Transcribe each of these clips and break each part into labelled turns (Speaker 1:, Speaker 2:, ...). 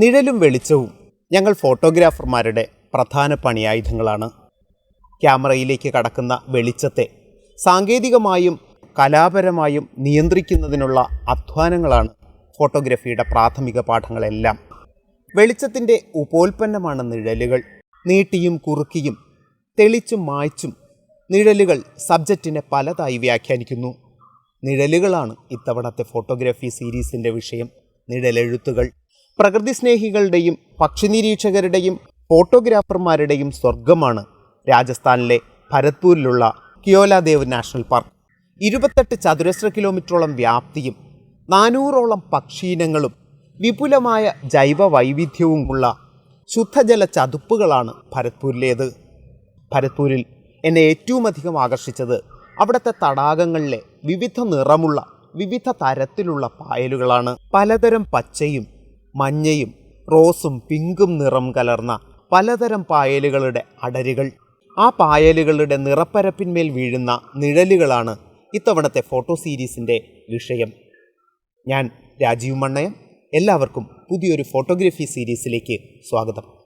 Speaker 1: നിഴലും വെളിച്ചവും ഞങ്ങൾ ഫോട്ടോഗ്രാഫർമാരുടെ പ്രധാന പണിയായുധങ്ങളാണ്. ക്യാമറയിലേക്ക് കടക്കുന്ന വെളിച്ചത്തെ സാങ്കേതികമായും കലാപരമായും നിയന്ത്രിക്കുന്നതിനുള്ള അധ്വാനങ്ങളാണ് ഫോട്ടോഗ്രാഫിയുടെ പ്രാഥമിക പാഠങ്ങളെല്ലാം. വെളിച്ചത്തിന്റെ ഉപോൽപ്പന്നമാണ് നിഴലുകൾ. നീട്ടിയും കുറുക്കിയും തെളിച്ചും മായ്ച്ചും നിഴലുകൾ സബ്ജക്റ്റിനെ പലതായി വ്യാഖ്യാനിക്കുന്നു. നിഴലുകളാണ് ഇത്തവണത്തെ ഫോട്ടോഗ്രാഫി സീരീസിന്റെ വിഷയം. നിഴലെഴുത്തുകൾ പ്രകൃതി സ്നേഹികളുടെയും പക്ഷി നിരീക്ഷകരുടെയും ഫോട്ടോഗ്രാഫർമാരുടെയും സ്വർഗമാണ് രാജസ്ഥാനിലെ ഭരത്പൂരിലുള്ള കിയോലാദേവ് നാഷണൽ പാർക്ക്. ഇരുപത്തെട്ട് ചതുരശ്ര കിലോമീറ്ററോളം വ്യാപ്തിയും നാനൂറോളം പക്ഷീനങ്ങളും വിപുലമായ ജൈവ വൈവിധ്യവുമുള്ള ശുദ്ധജല ചതുപ്പുകളാണ് ഭരത്പൂരിലേത്. ഭരത്പൂരിൽ എന്നെ ഏറ്റവും അധികം ആകർഷിച്ചത് അവിടുത്തെ തടാകങ്ങളിലെ വിവിധ നിറമുള്ള വിവിധ തരത്തിലുള്ള പായലുകളാണ്. പലതരം പച്ചയും മഞ്ഞയും റോസും പിങ്കും നിറം കലർന്ന പലതരം പായലുകളുടെ അടരുകൾ. ആ പായലുകളുടെ നിറപ്പരപ്പിന്മേൽ വീഴുന്ന നിഴലുകളാണ് ഇത്തവണത്തെ ഫോട്ടോ സീരീസിന്റെ വിഷയം. ഞാൻ രാജീവ് മണ്ണയം. എല്ലാവർക്കും പുതിയൊരു ഫോട്ടോഗ്രഫി സീരീസിലേക്ക് സ്വാഗതം.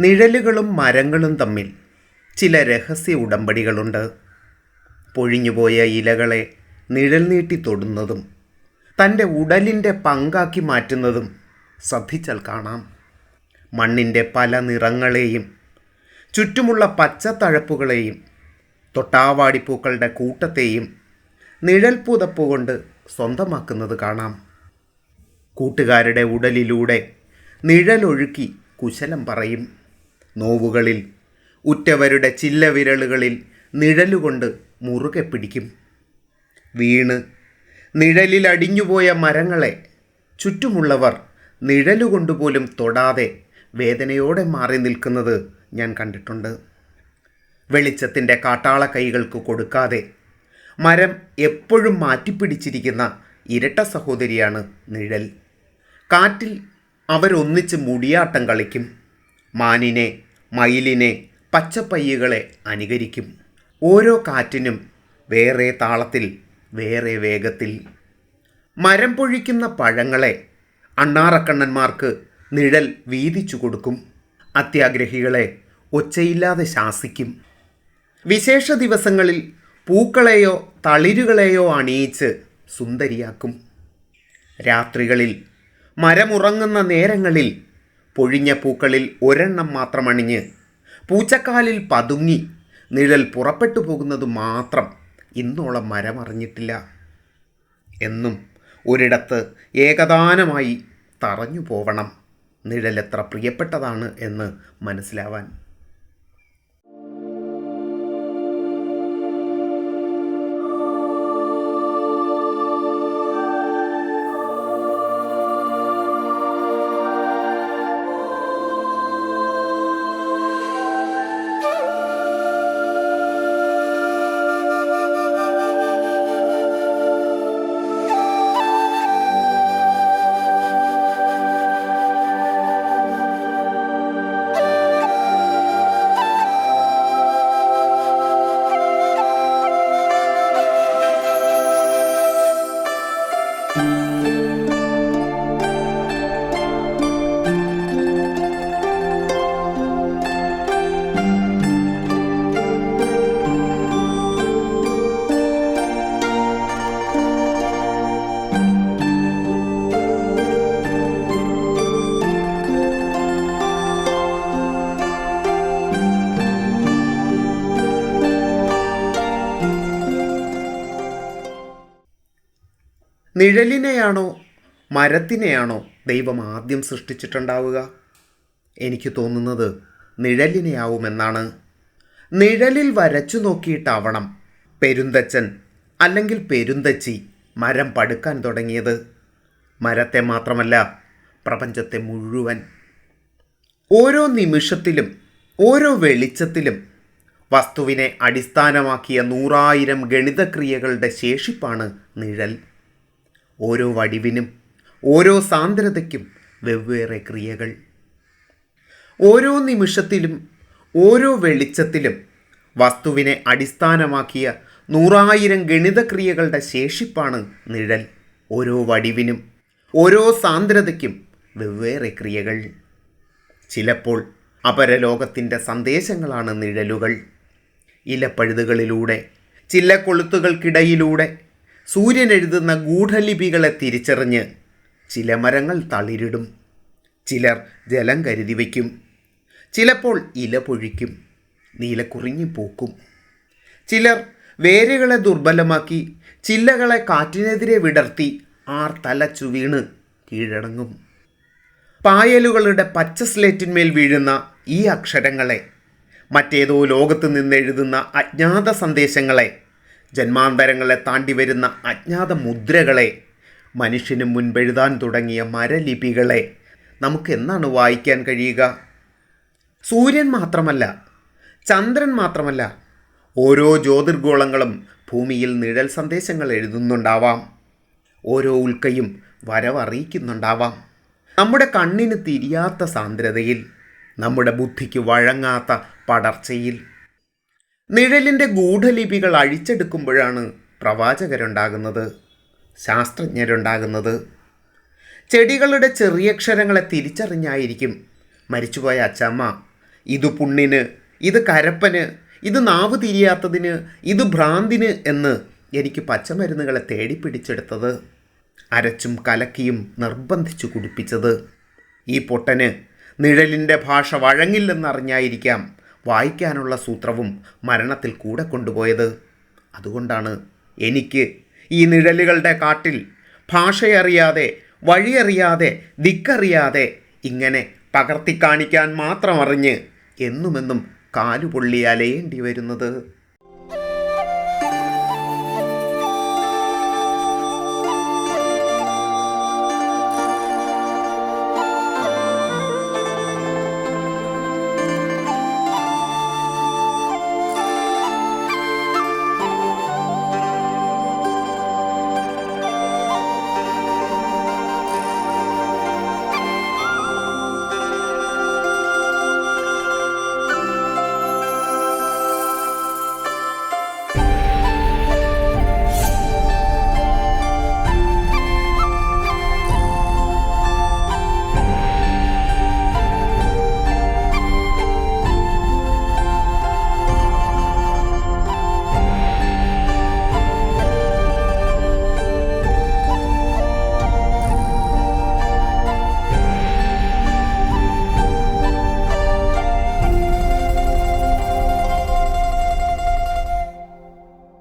Speaker 1: നിഴലുകളും മരങ്ങളും തമ്മിൽ ചില രഹസ്യ ഉടമ്പടികളുണ്ട്. പൊഴിഞ്ഞുപോയ ഇലകളെ നിഴൽ നീട്ടി തൊടുന്നതും തന്റെ ഉടലിന്റെ പങ്കാക്കി മാറ്റുന്നതും ശ്രദ്ധിച്ചാൽ കാണാം. മണ്ണിന്റെ പല നിറങ്ങളെയും ചുറ്റുമുള്ള പച്ചത്തഴപ്പുകളെയും തൊട്ടാവാടിപ്പൂക്കളുടെ കൂട്ടത്തെയും നിഴൽ പുതപ്പ് കൊണ്ട് സ്വന്തമാക്കുന്നത് കാണാം. കൂട്ടുകാരുടെ ഉടലിലൂടെ നിഴലൊഴുക്കി കുശലം പറയും. നോവുകളിൽ ഉറ്റവരുടെ ചില്ലവിരലുകളിൽ നിഴലുകൊണ്ട് മുറുകെ പിടിക്കും. വീണ് നിഴലിൽ അടിഞ്ഞുപോയ മരങ്ങളെ ചുറ്റുമുള്ളവർ നിഴലുകൊണ്ടുപോലും തൊടാതെ വേദനയോടെ മാറി നിൽക്കുന്നത് ഞാൻ കണ്ടിട്ടുണ്ട്. വെളിച്ചത്തിന്റെ കാട്ടാള കൈകൾക്ക് കൊടുക്കാതെ മരം എപ്പോഴും മാറ്റിപ്പിടിച്ചിരിക്കുന്ന ഇരട്ട സഹോദരിയാണ് നിഴൽ. കാറ്റിൽ അവരൊന്നിച്ച് മുടിയാട്ടം കളിക്കും. മാനിനെ മയിലിനെ പച്ചപ്പയ്യുകളെ അനുകരിക്കും. ഓരോ കാറ്റിനും വേറെ താളത്തിൽ വേറെ വേഗത്തിൽ. മരം പൊഴിക്കുന്ന പഴങ്ങളെ അണ്ണാറക്കണ്ണന്മാർക്ക് നിഴൽ വീതിച്ചു കൊടുക്കും. അത്യാഗ്രഹികളെ ഒച്ചയില്ലാതെ ശാസിക്കും. വിശേഷ ദിവസങ്ങളിൽ പൂക്കളെയോ തളിരുകളെയോ അണിയിച്ച് സുന്ദരിയാക്കും. രാത്രികളിൽ മരമുറങ്ങുന്ന നേരങ്ങളിൽ പൊഴിഞ്ഞ പൂക്കളിൽ ഒരെണ്ണം മാത്രം അണിഞ്ഞ് പൂച്ചക്കാലിൽ പതുങ്ങി നിഴൽ പുറപ്പെട്ടു പോകുന്നത് മാത്രം ഇന്നോളം മരമറിഞ്ഞിട്ടില്ല എന്നും ഒരിടത്ത് ഏകദാനമായി തറഞ്ഞു പോവണം. നിഴലെത്ര പ്രിയപ്പെട്ടതാണ് എന്ന് മനസ്സിലാവാൻ നിഴലിനെയാണോ മരത്തിനെയാണോ ദൈവം ആദ്യം സൃഷ്ടിച്ചിട്ടുണ്ടാവുക? എനിക്ക് തോന്നുന്നത് നിഴലിനെയാവുമെന്നാണ്. നിഴലിൽ വരച്ചു നോക്കിയിട്ടാവണം പെരുന്തച്ചൻ അല്ലെങ്കിൽ പെരുന്തച്ചി മരം പടുക്കാൻ തുടങ്ങിയത്. മരത്തെ മാത്രമല്ല പ്രപഞ്ചത്തെ മുഴുവൻ. ഓരോ നിമിഷത്തിലും ഓരോ വെളിച്ചത്തിലും വസ്തുവിനെ അടിസ്ഥാനമാക്കിയ നൂറായിരം ഗണിതക്രിയകളുടെ ശേഷിപ്പാണ് നിഴൽ. ഓരോ വടിവിനും ഓരോ സാന്ദ്രതയ്ക്കും വെവ്വേറെ ക്രിയകൾ. ഓരോ നിമിഷത്തിലും ഓരോ വെളിച്ചത്തിലും വസ്തുവിനെ അടിസ്ഥാനമാക്കിയ നൂറായിരം ഗണിതക്രിയകളുടെ ശേഷിപ്പാണ് നിഴൽ. ഓരോ വടിവിനും ഓരോ സാന്ദ്രതയ്ക്കും വെവ്വേറെ ക്രിയകൾ. ചിലപ്പോൾ അപരലോകത്തിന്റെ സന്ദേശങ്ങളാണ് നിഴലുകൾ. ഇലപ്പഴുതുകളിലൂടെ ചില്ലക്കൊളുത്തുകൾക്കിടയിലൂടെ സൂര്യൻ എഴുതുന്ന ഗൂഢലിപികളെ തിരിച്ചറിഞ്ഞ് ചില മരങ്ങൾ തളിരിടും ചിലർ ജലം കരുതി വയ്ക്കും ചിലപ്പോൾ ഇല പൊഴിക്കും നീലക്കുറിഞ്ഞി പൂക്കും. ചിലർ വേരുകളെ ദുർബലമാക്കി ചില്ലകളെ കാറ്റിനെതിരെ വിടർത്തി ആർ തലച്ചു വീണ് കീഴടങ്ങും. പായലുകളുടെ പച്ച സ്ലേറ്റിന്മേൽ വീഴുന്ന ഈ അക്ഷരങ്ങളെ മറ്റേതോ ലോകത്ത് നിന്നെഴുതുന്ന അജ്ഞാത സന്ദേശങ്ങളെ ജന്മാന്തരങ്ങളെ താണ്ടി വരുന്ന അജ്ഞാത മുദ്രകളെ മനുഷ്യന് മുൻപെഴുതാൻ തുടങ്ങിയ മരലിപികളെ നമുക്ക് എന്നാണ് വായിക്കാൻ കഴിയുക? സൂര്യൻ മാത്രമല്ല ചന്ദ്രൻ മാത്രമല്ല ഓരോ ജ്യോതിർഗോളങ്ങളും ഭൂമിയിൽ നിഴൽ സന്ദേശങ്ങൾ എഴുതുന്നുണ്ടാവാം. ഓരോ ഉൽക്കയും വരവറിയിക്കുന്നുണ്ടാവാം. നമ്മുടെ കണ്ണിന് തിരിയാത്ത സാന്ദ്രതയിൽ നമ്മുടെ ബുദ്ധിക്ക് വഴങ്ങാത്ത പടർച്ചയിൽ നിഴലിന്റെ ഗൂഢലിപികൾ അഴിച്ചെടുക്കുമ്പോഴാണ് പ്രവാചകരുണ്ടാകുന്നത് ശാസ്ത്രജ്ഞരുണ്ടാകുന്നത്. ചെടികളുടെ ചെറിയക്ഷരങ്ങളെ തിരിച്ചറിഞ്ഞായിരിക്കും മരിച്ചുപോയ അച്ചമ്മ. ഇത് പുണ്ണിന് ഇത് കരപ്പന് ഇത് നാവ് തിരിയാത്തതിന് ഇത് ഭ്രാന്തിന് എന്ന് എനിക്ക് പച്ചമരുന്നുകളെ തേടിപ്പിടിച്ചെടുത്തത് അരച്ചും കലക്കിയും നിർബന്ധിച്ചു കുടിപ്പിച്ചത്. ഈ പൊട്ടന് നിഴലിന്റെ ഭാഷ വഴങ്ങില്ലെന്നറിഞ്ഞായിരിക്കാം വായിക്കാനുള്ള സൂത്രവും മരണത്തിൽ കൂടെ കൊണ്ടുപോയത്. അതുകൊണ്ടാണ് എനിക്ക് ഈ നിഴലുകളുടെ കാട്ടിൽ ഭാഷയറിയാതെ വഴിയറിയാതെ ദിക്കറിയാതെ ഇങ്ങനെ പകർത്തി കാണിക്കാൻ മാത്രം അറിഞ്ഞ് എന്നുമെന്നും കാലുപൊള്ളി അലയേണ്ടി വരുന്നത്.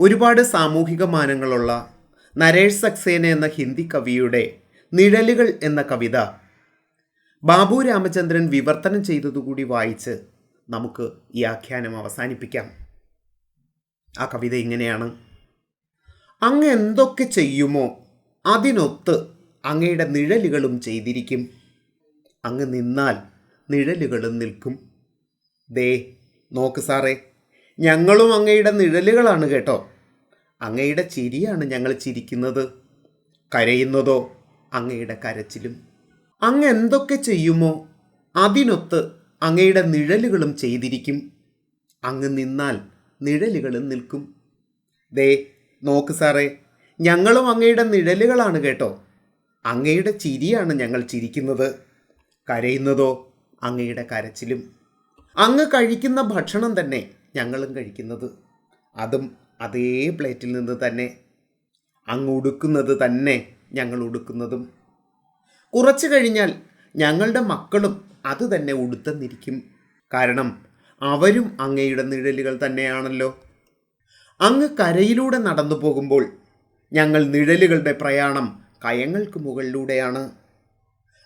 Speaker 1: ഒരുപാട് സാമൂഹിക മാനങ്ങളുള്ള നരേഷ് സക്സേന എന്ന ഹിന്ദി കവിയുടെ നിഴലുകൾ എന്ന കവിത ബാബു രാമചന്ദ്രൻ വിവർത്തനം ചെയ്തതുകൂടി വായിച്ച് നമുക്ക് ഈ ആഖ്യാനം അവസാനിപ്പിക്കാം. ആ കവിത ഇങ്ങനെയാണ്. അങ്ങ് എന്തൊക്കെ ചെയ്യുമോ അതിനൊത്ത് അങ്ങയുടെ നിഴലുകളും ചെയ്തിരിക്കും. അങ്ങ് നിന്നാൽ നിഴലുകളും നിൽക്കും. ദേ നോക്ക് സാറേ ഞങ്ങളും അങ്ങയുടെ നിഴലുകളാണ് കേട്ടോ. അങ്ങയുടെ ചിരിയാണ് ഞങ്ങൾ ചിരിക്കുന്നത്. കരയുന്നതോ അങ്ങയുടെ കരച്ചിലും. അങ്ങ് എന്തൊക്കെ ചെയ്യുമോ അതിനൊത്ത് അങ്ങയുടെ നിഴലുകളും ചെയ്തിരിക്കും. അങ്ങ് നിന്നാൽ നിഴലുകളും നിൽക്കും. ദേ നോക്ക് സാറേ ഞങ്ങളും അങ്ങയുടെ നിഴലുകളാണ് കേട്ടോ. അങ്ങയുടെ ചിരിയാണ് ഞങ്ങൾ ചിരിക്കുന്നത്. കരയുന്നതോ അങ്ങയുടെ കരച്ചിലും. അങ്ങ് കഴിക്കുന്ന ഭക്ഷണം തന്നെ ഞങ്ങളും കഴിക്കുന്നത്. അതും അതേ പ്ലേറ്റിൽ നിന്ന് തന്നെ അങ്ങ് ഉടുക്കുന്നത് തന്നെ ഞങ്ങൾ ഉടുക്കുന്നതും കുറച്ചു കഴിഞ്ഞാൽ ഞങ്ങളുടെ മക്കളും അത് തന്നെ ഉടുത്തെന്നിരിക്കും. കാരണം അവരും അങ്ങയുടെ നിഴലുകൾ തന്നെയാണല്ലോ. അങ്ങ് കരയിലൂടെ നടന്നു പോകുമ്പോൾ ഞങ്ങൾ നിഴലുകളുടെ പ്രയാണം കയങ്ങൾക്ക് മുകളിലൂടെയാണ്.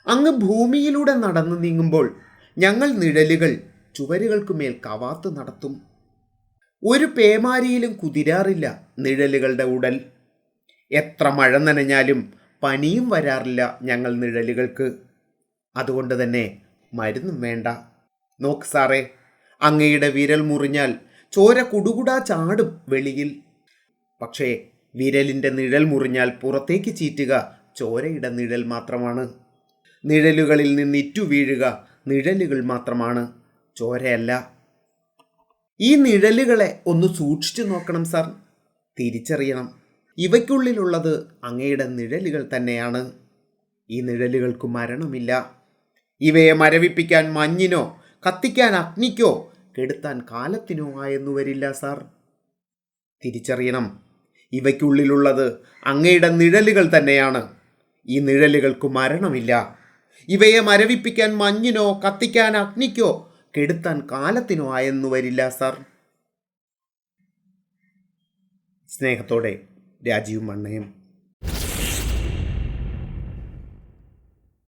Speaker 1: അങ്ങ് ഭൂമിയിലൂടെ നടന്നു നീങ്ങുമ്പോൾ ഞങ്ങൾ നിഴലുകൾ ചുവരുകൾക്ക് മേൽ കവാത്ത് നടത്തും. ഒരു പേമാരിയിലും കുതിരാറില്ല നിഴലുകളുടെ ഉടൽ. എത്ര മഴ നനഞ്ഞാലും പനിയും വരാറില്ല ഞങ്ങൾ നിഴലുകൾക്ക്. അതുകൊണ്ട് തന്നെ മരുന്നും വേണ്ട. നോക്ക് സാറേ അങ്ങയുടെ വിരൽ മുറിഞ്ഞാൽ ചോര കുടുകുടാ ചാടും വെളിയിൽ. പക്ഷേ വിരലിന്റെ നിഴൽ മുറിഞ്ഞാൽ പുറത്തേക്ക് ചീറ്റുക ചോരയുടെ നിഴൽ മാത്രമാണ്. നിഴലുകളിൽ നിന്ന് ഇറ്റു വീഴുക നിഴലുകൾ മാത്രമാണ്. ചോരയല്ല. ഈ നിഴലുകളെ ഒന്ന് സൂക്ഷിച്ചു നോക്കണം സാർ. തിരിച്ചറിയണം. ഇവയ്ക്കുള്ളിലുള്ളത് അങ്ങയുടെ നിഴലുകൾ തന്നെയാണ്. ഈ നിഴലുകൾക്ക് മരണമില്ല. ഇവയെ മരവിപ്പിക്കാൻ മഞ്ഞിനോ കത്തിക്കാൻ അഗ്നിക്കോ കെടുത്താൻ കാലത്തിനോ ആയെന്നു വരില്ല സാർ. തിരിച്ചറിയണം. ഇവയ്ക്കുള്ളിലുള്ളത് അങ്ങയുടെ നിഴലുകൾ തന്നെയാണ്. ഈ നിഴലുകൾക്ക് മരണമില്ല. ഇവയെ മരവിപ്പിക്കാൻ മഞ്ഞിനോ കത്തിക്കാൻ അഗ്നിക്കോ കെടുത്താൻ കാലത്തിനോ ആയെന്നു വരില്ല സാർ. സ്നേഹത്തോടെ രാജീവ് മണ്ണയും